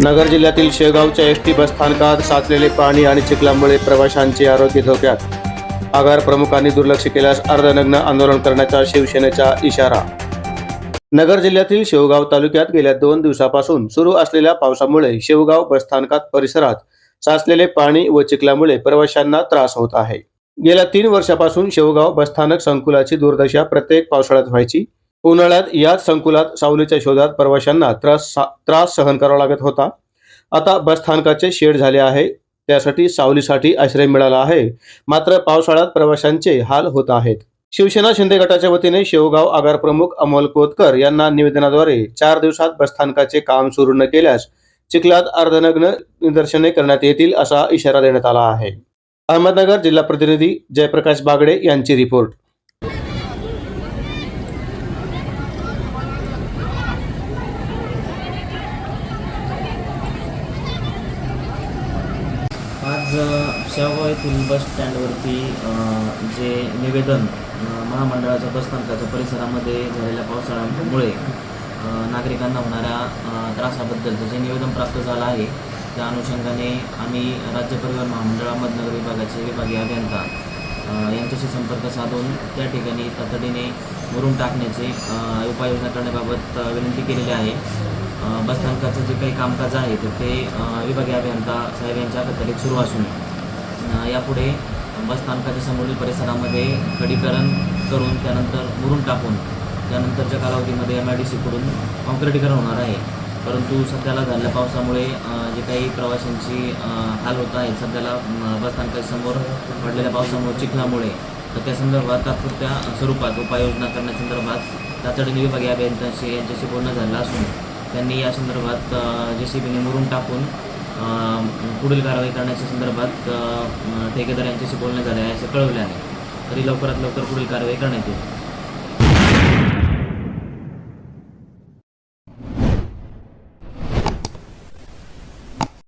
नगर जिल्ह्यातील शेगावच्या S T बसस्थानकात साचलेले पाणी आणि चिखलामुळे प्रवाशांचे आरोग्य धोक्यात. आगार प्रमुखांनी दुर्लक्ष केल्यास अर्धनग्न आंदोलन करण्याचा शिवसेनेचा इशारा. नगर जिल्ह्यातील शेवगाव तालुक्यात गेल्या दोन दिवसापासून सुरू असलेल्या पावसामुळे शेवगाव बसस्थानकात परिसरात साचलेले पाणी व चिखलामुळे प्रवाशांना त्रास होत आहे. गेल्या तीन वर्षापासून शेवगाव बसस्थानक संकुलाची दुर्दशा प्रत्येक पावसाळ्यात व्हायची. उन्हाळ्यात याच संकुलात सावलीच्या शोधात प्रवाशांना त्रास त्रास सहन करावा लागत होता. आता बसस्थानकाचे शेड झाले आहे. त्यासाठी सावलीसाठी आश्रय मिळाला आहे. मात्र पावसाळ्यात प्रवाशांचे हाल होत आहेत. शिवसेना शिंदे गटाच्या वतीने शेवगाव आगार प्रमुख अमोल कोतकर यांना निवेदनाद्वारे चार दिवसात बसस्थानकाचे काम सुरू न केल्यास चिखलात अर्धनग्न निदर्शने करण्यात येतील असा इशारा देण्यात आला आहे. अहमदनगर जिल्हा प्रतिनिधी जयप्रकाश बागडे यांची रिपोर्ट. शेवगाव येथील बस स्टँडवरती जे निवेदन महामंडळाच्या बसस्थानकाच्या परिसरामध्ये झालेल्या पावसाळ्यामुळे नागरिकांना होणाऱ्या त्रासाबद्दलचं जे निवेदन प्राप्त झालं आहे त्या अनुषंगाने आम्ही राज्य परिवहन महामंडळ अहमदनगर विभागाचे विभागीय अभियंता यांच्याशी संपर्क साधून त्या ठिकाणी तातडीने भरून टाकण्याचे उपाययोजना करण्याबाबत विनंती केलेली आहे. बसस्थानकाचं जे काही कामकाज आहे तर ते विभागीय अभियंता साहेब यांच्या अखत्यारीत सुरू असून यापुढे बसस्थानकाच्या समोरील परिसरामध्ये खडीकरण करून त्यानंतर मुरून टाकून त्यानंतरच्या कालावधीमध्ये एम आय डी सीकडून कॉन्क्रिटीकरण होणार आहे. परंतु सध्याला झालेल्या पावसामुळे जे काही प्रवाशांची हाल होत आहेत सध्याला बसस्थानकाच्या समोर पडलेल्या पावसामुळे चिखलामुळे तर त्या संदर्भात तात्पुरत्या स्वरूपात उपाययोजना करण्यासंदर्भात तातडीने विभागीय अभियंत्यांशी यांच्याशी बोलणं झालं असून त्यांनी या संदर्भात जे सी बीने मुरून टाकून पुढील कारवाई करण्याच्या संदर्भात ठेकेदार यांच्याशी बोलणे झाले आहे असं कळवलं आहे. तरी लवकरात लवकर पुढील कारवाई करण्यात येईल.